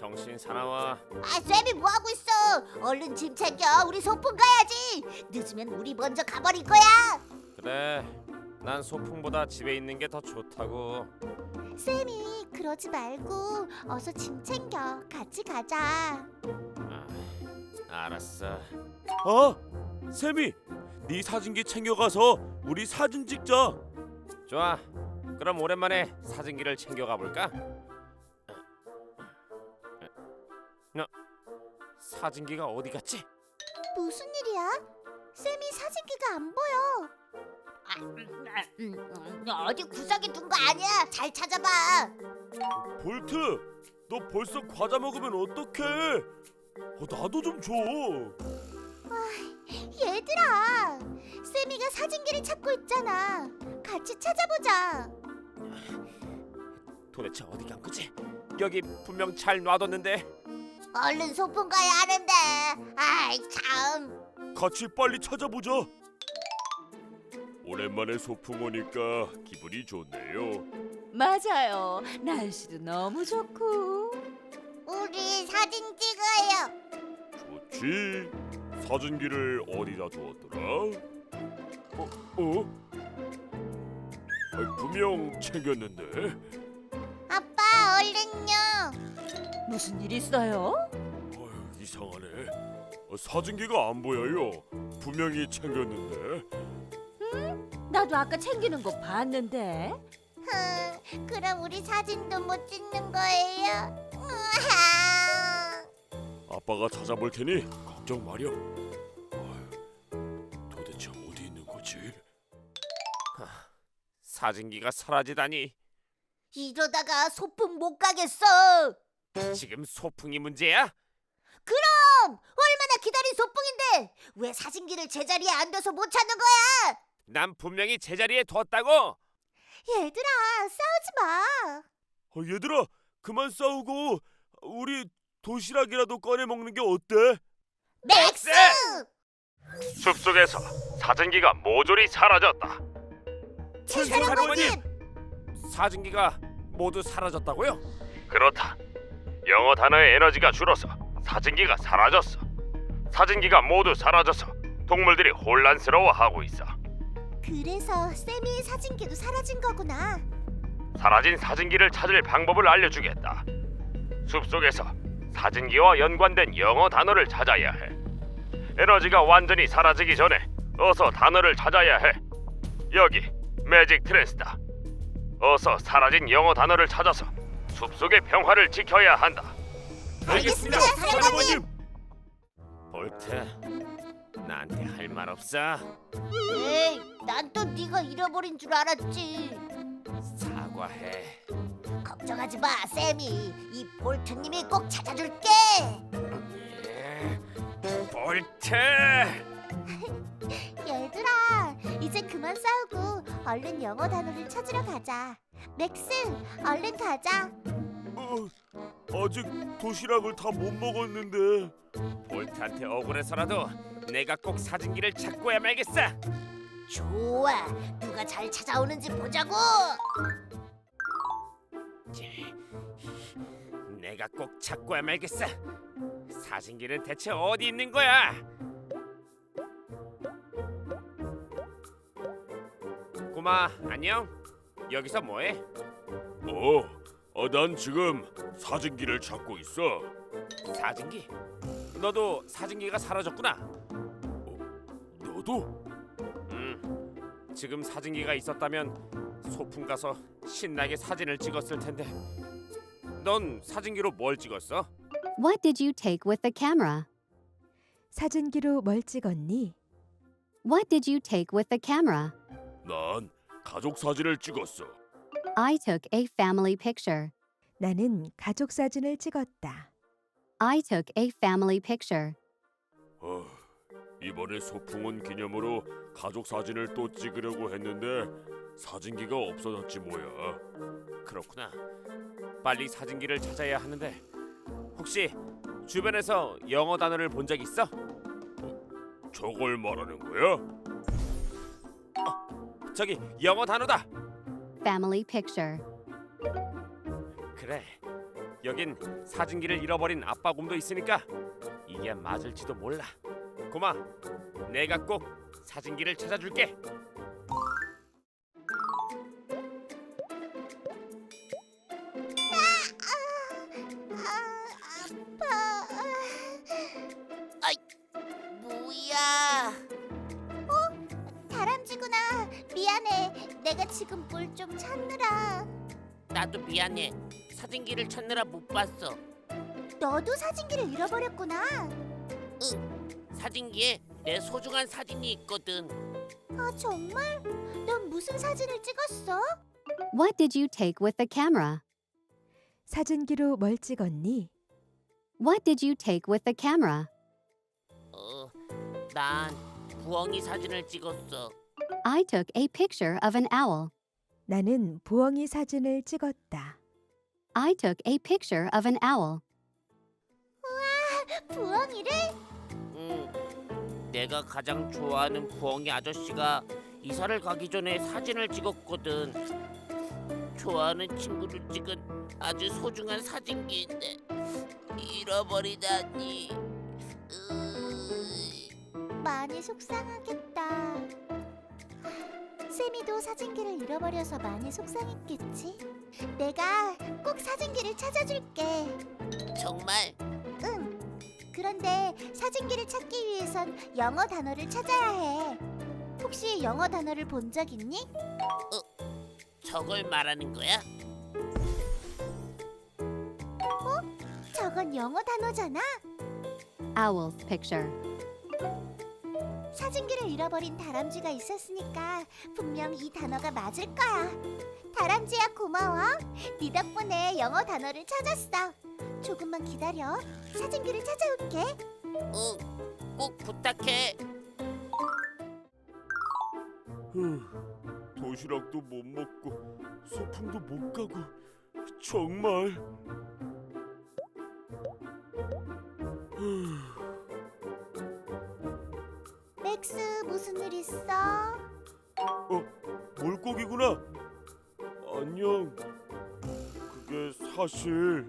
정신 사나워 아, 쌤이 뭐 하고 있어? 얼른 짐 챙겨. 우리 소풍 가야지. 늦으면 우리 먼저 가버릴 거야. 그래 난 소풍보다 집에 있는 게 더 좋다고 쌤이 그러지 말고 어서 짐 챙겨. 같이 가자. 아, 알았어 아, 쌤이 네 사진기 챙겨가서 우리 사진 찍자. 좋아 그럼 오랜만에 사진기를 챙겨가 볼까? 사진기가 어디 갔지? 무슨 일이야? 쌤이 사진기가 안 보여. 아, 어디 구석에 둔 거 아니야? 잘 찾아봐. 볼트, 너 벌써 과자 먹으면 어떡해? 어, 나도 좀 줘. 얘들아, 쌤이가 사진기를 찾고 있잖아. 같이 찾아보자. 도대체 어디 간 거지? 여기 분명 잘 놔뒀는데 얼른 소풍 가야 하는데. 아이 참. 같이 빨리 찾아보자. 오랜만에 소풍 오니까 기분이 좋네요. 맞아요. 날씨도 너무 좋고. 우리 사진 찍어요. 좋지. 사진기를 어디다 두었더라? 어? 어? 아, 분명 챙겼는데. 아빠 얼른요. 무슨 일 있어요? 어휴, 이상하네. 어, 사진기가 안 보여요. 분명히 챙겼는데. 나도 아까 챙기는 거 봤는데. 흥, 그럼 우리 사진도 못 찍는 거예요? 으아. 아빠가 찾아볼 테니 걱정 마렴. 어휴, 도대체 어디 있는 거지? 사진기가 사라지다니 이러다가 소풍 못 가겠어. 지금 소풍이 문제야? 그럼 얼마나 기다린 소풍인데 왜 사진기를 제자리에 안 둬서 못 찾는 거야? 난 분명히 제자리에 뒀다고 얘들아 싸우지 마. 어, 얘들아, 그만 싸우고 우리 도시락이라도 꺼내 먹는 게 어때? 맥스! 숲속에서 사진기가 모조리 사라졌다 최사령관님 사진기가 모두 사라졌다고요? 그렇다. 영어 단어의 에너지가 줄어서 사진기가 사라졌어. 사진기가 모두 사라져서 동물들이 혼란스러워하고 있어. 그래서 세미의 사진기도 사라진 거구나. 사라진 사진기를 찾을 방법을 알려주겠다. 숲속에서 사진기와 연관된 영어 단어를 찾아야 해. 에너지가 완전히 사라지기 전에 어서 단어를 찾아야 해. 여기 매직 트랜스다. 어서 사라진 영어 단어를 찾아서 숲속의 평화를 지켜야 한다. 알겠습니다, 사령관님. 볼트, 나한테 할 말 없어? 에이, 난 또 네가 잃어버린 줄 알았지. 사과해. 걱정하지 마, 세미. 이 볼트님이 꼭 찾아줄게. 예, 볼트. 얘들아, 이제 그만 싸우고 얼른 영어 단어를 찾으러 가자. 맥스, 얼른 가자. 어, 아직 도시락을 다 못 먹었는데. 볼트한테 억울해서라도 내가 꼭 사진기를 찾고야 말겠어. 좋아, 누가 잘 찾아오는지 보자고. 내가 꼭 찾고야 말겠어. 사진기는 대체 어디 있는 거야? 꼬마 안녕. 여기서 뭐해? 어, 어, 난 지금 사진기를 찾고 있어. 사진기? 너도 사진기가 사라졌구나. 너도? 음. 지금 사진기가 있었다면 소풍 가서 신나게 사진을 찍었을 텐데. 넌 사진기로 뭘 찍었어? What did you take with the camera? 사진기로 뭘 찍었니? What did you take with the camera? 난 가족 사진을 찍었어. I took a family picture. 나는 가족 사진을 찍었다. I took a family picture. 어, 이번에 소풍 온 기념으로 가족 사진을 또 찍으려고 했는데 사진기가 없어졌지 뭐야. 그렇구나. 빨리 사진기를 찾아야 하는데 혹시 주변에서 영어 단어를 본 적 있어? 저걸 말하는 거야? 저기 영어 단어다. Family picture. 그래. 여긴 사진기를 잃어버린 아빠 곰도 있으니까 이게 맞을지도 몰라. 고마. 내가 꼭 사진기를 찾아줄게. 나도 미안해. 사진기를 찾느라 못 봤어. 너도 사진기를 잃어버렸구나. 사진기에 내 소중한 사진이 있거든. 아, 정말? 넌 무슨 사진을 찍었어? What did you take with the camera? 사진기로 뭘 찍었니? What did you take with the camera? 어, 난 부엉이 사진을 찍었어. I took a picture of an owl. 나는 부엉이 사진을 찍었다. I took a picture of an owl. 부엉이를? 응. 내가 가장 좋아하는 부엉이 아저씨가 이사를 가기 전에 사진을 찍었거든. 좋아하는 친구를 찍은 아주 소중한 사진기인데 잃어버리다니. 으이. 많이 속상하겠다. 세미도 사진기를 잃어버려서 많이 속상했겠지? 내가 꼭 사진기를 찾아줄게. 정말 응. 그런데 사진기를 찾기 위해선 영어 단어를 찾아야 해. 혹시 영어 단어를 본 적 있니? 저걸 말하는 거야? 저건 영어 단어잖아. Owl's picture. 사진기를 잃어버린 다람쥐가 있었으니까 분명 이 단어가 맞을 거야. 다람쥐야 고마워. 네 덕분에 영어 단어를 찾았어. 조금만 기다려. 사진기를 찾아올게. 응. 꼭 부탁해. 후, 도시락도 못 먹고 소풍도 못 가고 정말. 무슨 일 있어? 물고기구나. 안녕. 그게 사실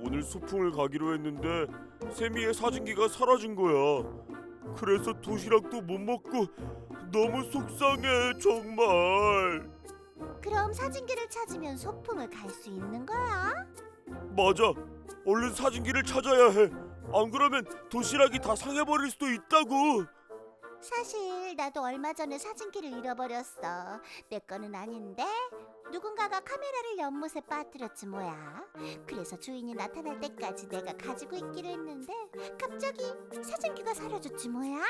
오늘 소풍을 가기로 했는데 세미의 사진기가 사라진 거야. 그래서 도시락도 못 먹고 너무 속상해 정말. 그럼 사진기를 찾으면 소풍을 갈 수 있는 거야? 맞아. 얼른 사진기를 찾아야 해. 안 그러면 도시락이 다 상해버릴 수도 있다고. 사실 나도 얼마 전에 사진기를 잃어버렸어. 내 거는 아닌데 누군가가 카메라를 연못에 빠뜨렸지 뭐야. 그래서 주인이 나타날 때까지 내가 가지고 있기로 했는데 갑자기 사진기가 사라졌지 뭐야.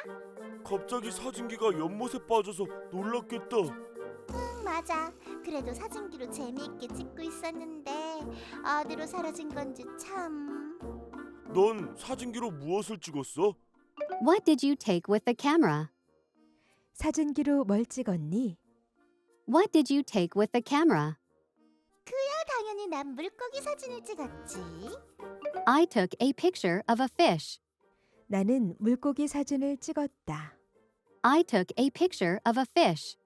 갑자기 사진기가 연못에 빠져서 놀랐겠다. 응 맞아. 그래도 사진기로 재미있게 찍고 있었는데 어디로 사라진 건지 참. 넌 사진기로 무엇을 찍었어? What did you take with the camera? 사진기로 뭘 찍었니? What did you take with the camera? 당연히 난 물고기 사진을 찍었지. I took a picture of a fish. 나는 물고기 사진을 찍었다. I took a picture of a fish.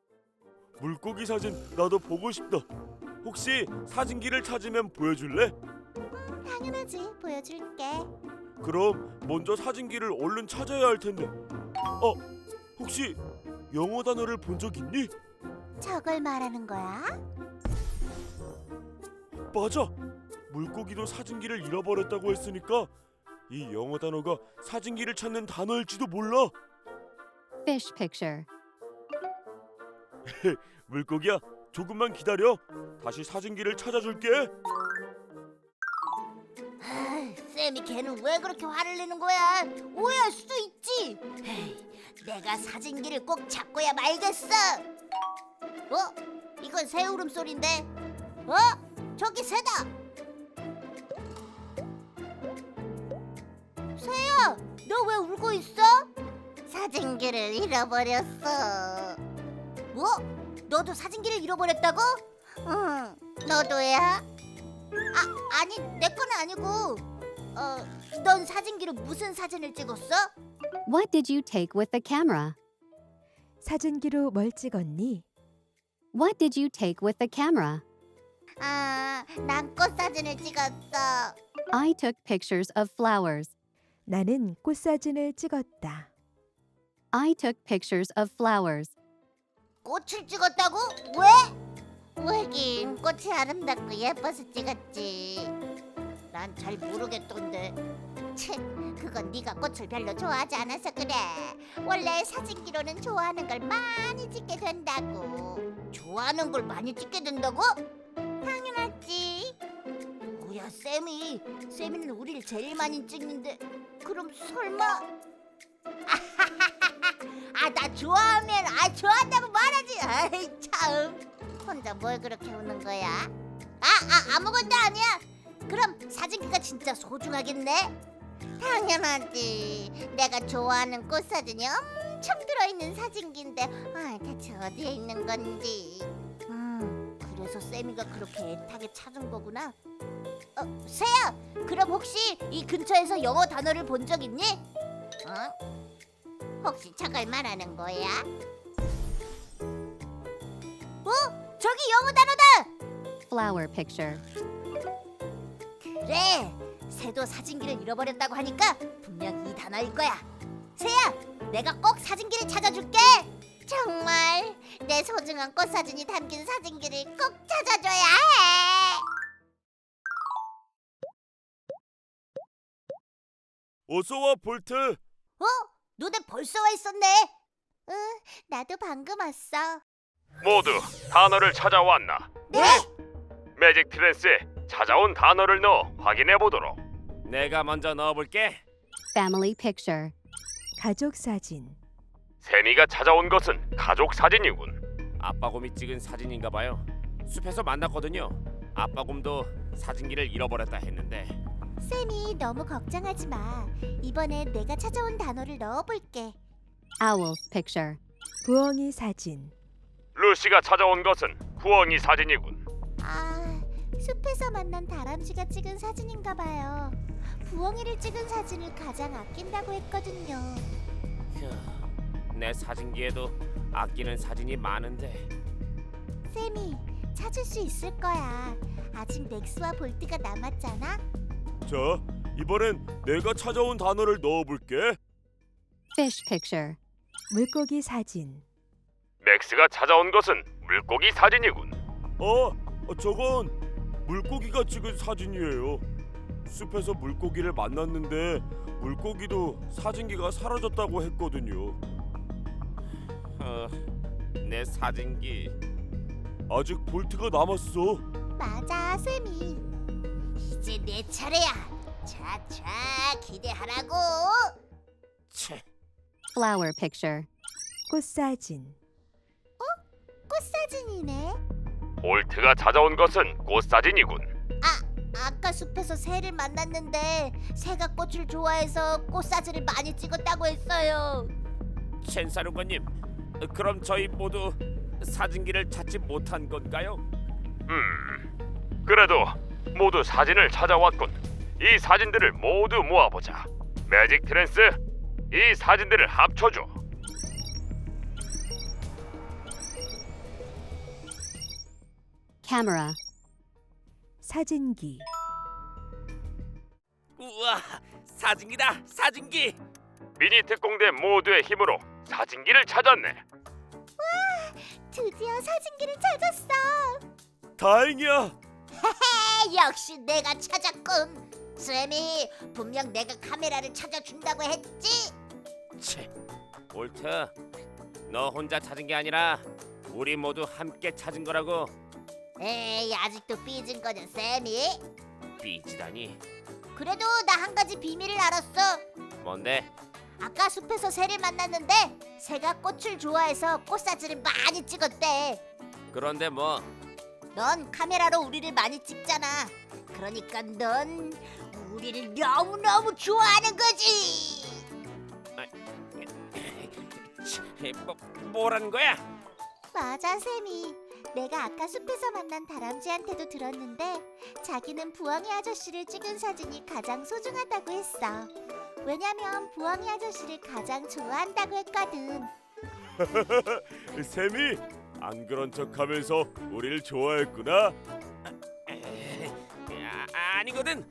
물고기 사진 나도 보고 싶다. 혹시 사진기를 찾으면 보여줄래? 당연하지. 보여줄게. 그럼 먼저 사진기를 얼른 찾아야 할 텐데. 어, 혹시 영어 단어를 본 적 있니? 저걸 말하는 거야? 맞아. 물고기도 사진기를 잃어버렸다고 했으니까 이 영어 단어가 사진기를 찾는 단어일지도 몰라. Fish picture. 물고기야, 조금만 기다려. 다시 사진기를 찾아줄게. 쌤이 걔는 왜 그렇게 화를 내는 거야? 오해할 수도 있지. 에이, 내가 사진기를 꼭 잡고야 말겠어. 어? 이건 새 울음소리인데. 어? 저기 새다. 새야, 너 왜 울고 있어? 사진기를 잃어버렸어. 뭐? 너도 사진기를 잃어버렸다고? 응, 너도야? 아, 아니 내 거는 아니고. 어, 넌 사진기로 무슨 사진을 찍었어? What did you take with the camera? 사진기로 뭘 찍었니? What did you take with the camera? 아, 난꽃 사진을 찍었어. I took pictures of flowers. 나는 꽃 사진을 찍었다. I took pictures of flowers. 꽃을 찍었다고? 왜? 왜긴 꽃이 아름답고 예뻐서 찍었지. 난 잘 모르겠던데. 채, 그건 네가 꽃을 별로 좋아하지 않아서 그래. 원래 사진기로는 좋아하는 걸 많이 찍게 된다고. 좋아하는 걸 많이 찍게 된다고? 당연하지. 뭐야, 쌤이. 쌤이는 우리를 제일 많이 찍는데. 그럼 설마? 아, 나 좋아하면 아 좋아한다고 말하지. 아이 참. 혼자 뭘 그렇게 우는 거야? 아, 아 아무것도 아니야. 그럼 사진기가 진짜 소중하겠네. 당연하지. 내가 좋아하는 꽃 사진이 엄청 들어있는 사진기인데, 아, 대체 어디에 있는 건지. 음, 그래서 세미가 그렇게 애타게 찾은 거구나. 어, 세야. 그럼 혹시 이 근처에서 영어 단어를 본 적 있니? 어? 혹시 저걸 말하는 거야? 어? 저기 영어 단어다! Flower picture. 그래! 새도 사진기를 잃어버렸다고 하니까 분명 이 단어일 거야. 새야, 내가 꼭 사진기를 찾아줄게. 정말 내 소중한 꽃 사진이 담긴 사진기를 꼭 찾아줘야 해. 어서 와 볼트. 어? 너네 벌써 와 있었네. 응, 나도 방금 왔어. 모두 단어를 찾아왔나? 네? 매직 트랜스에 찾아온 단어를 넣어 확인해 보도록. 내가 먼저 넣어볼게. Family picture. 가족 사진. 세미가 찾아온 것은 가족 사진이군. 아빠 곰이 찍은 사진인가 봐요. 숲에서 만났거든요. 아빠 곰도 사진기를 잃어버렸다 했는데 쌤이 너무 걱정하지 마. 이번에 내가 찾아온 단어를 넣어볼게. Owl's picture. 부엉이 사진. 루시가 찾아온 것은 구엉이 사진이군. 아, 숲에서 만난 다람쥐가 찍은 사진인가 봐요. 부엉이를 찍은 사진을 가장 아낀다고 했거든요. 휴, 내 사진기에도 아끼는 사진이 많은데 쌤이 찾을 수 있을 거야. 아직 넥스와 볼트가 남았잖아. 자, 이번엔 내가 찾아온 단어를 넣어볼게. Fish picture. 물고기 사진. 맥스가 찾아온 것은 물고기 사진이군. 어, 어, 저건 물고기가 찍은 사진이에요. 숲에서 물고기를 만났는데 물고기도 사진기가 사라졌다고 했거든요. 어, 내 사진기 아직 볼트가 남았어. 맞아, 쌤이. 이제 내 차례야. 차차 기대하라고. 채. Flower picture. 꽃사진. 꽃 사진이네. 볼트가 찾아온 것은 꽃 사진이군. 아, 아까 숲에서 새를 만났는데 새가 꽃을 좋아해서 꽃 사진을 많이 찍었다고 했어요. 첸사령관님, 그럼 저희 모두 사진기를 찾지 못한 건가요? 음, 그래도 모두 사진을 찾아왔군. 이 사진들을 모두 모아보자. 매직 트랜스, 이 사진들을 합쳐줘. Camera. 사진기. 우와, 사진기다, 사진기. 미니 특공대 모두의 힘으로 사진기를 찾았네. 드디어 사진기를 찾았어. 다행이야. 에, 역시 내가 찾았군. 쌤이 분명 내가 카메라를 찾아준다고 했지. 채, 볼트, 너 혼자 찾은 게 아니라 우리 모두 함께 찾은 거라고. 에이 아직도 삐진 거냐 쌤이? 삐지다니. 그래도 나 한 가지 비밀을 알았어. 뭔데? 아까 숲에서 새를 만났는데 새가 꽃을 좋아해서 꽃 사진을 많이 찍었대. 그런데 뭐 넌 카메라로 우리를 많이 찍잖아. 그러니까 넌 우리를 너무 너무 좋아하는 거지. 뭐, 뭐라는 거야? 맞아, 쌤이. 내가 아까 숲에서 만난 다람쥐한테도 들었는데 자기는 부엉이 아저씨를 찍은 사진이 가장 소중하다고 했어. 왜냐면 부엉이 아저씨를 가장 좋아한다고 했거든. 샘이 안 그런 척하면서 우리를 좋아했구나. 아, 아니거든.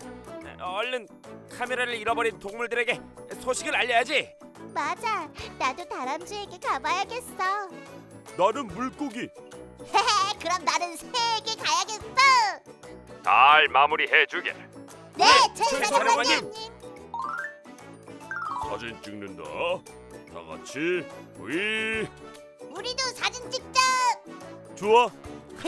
얼른 카메라를 잃어버린 동물들에게 소식을 알려야지. 맞아. 나도 다람쥐에게 가봐야겠어. 나는 물고기. 헤헤, 그럼 나는 새에게 가야겠어. 잘 마무리해주게. 네, 최 최사령관님. 사진 찍는다. 다 같이 위. 우리도 사진 찍자. 좋아.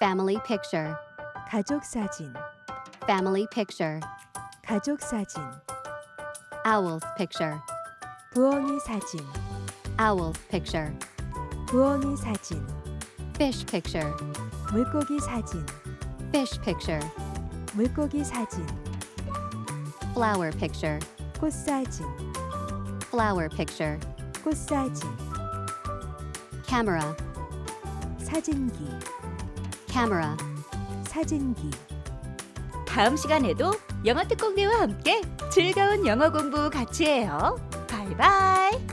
Family picture. 가족 사진, Family picture. 가족 사진, Owl picture. 부엉이 사진, Owl picture. 부엉이 사진, Fish picture. 물고기 사진, Fish picture. 물고기 사진, Flower picture. 꽃 사진, Flower picture. 꽃 사진, Camera. 사진기, Camera. 사진기. 다음 시간에도 영어 특공대와 함께 즐거운 영어 공부 같이 해요. 바이바이.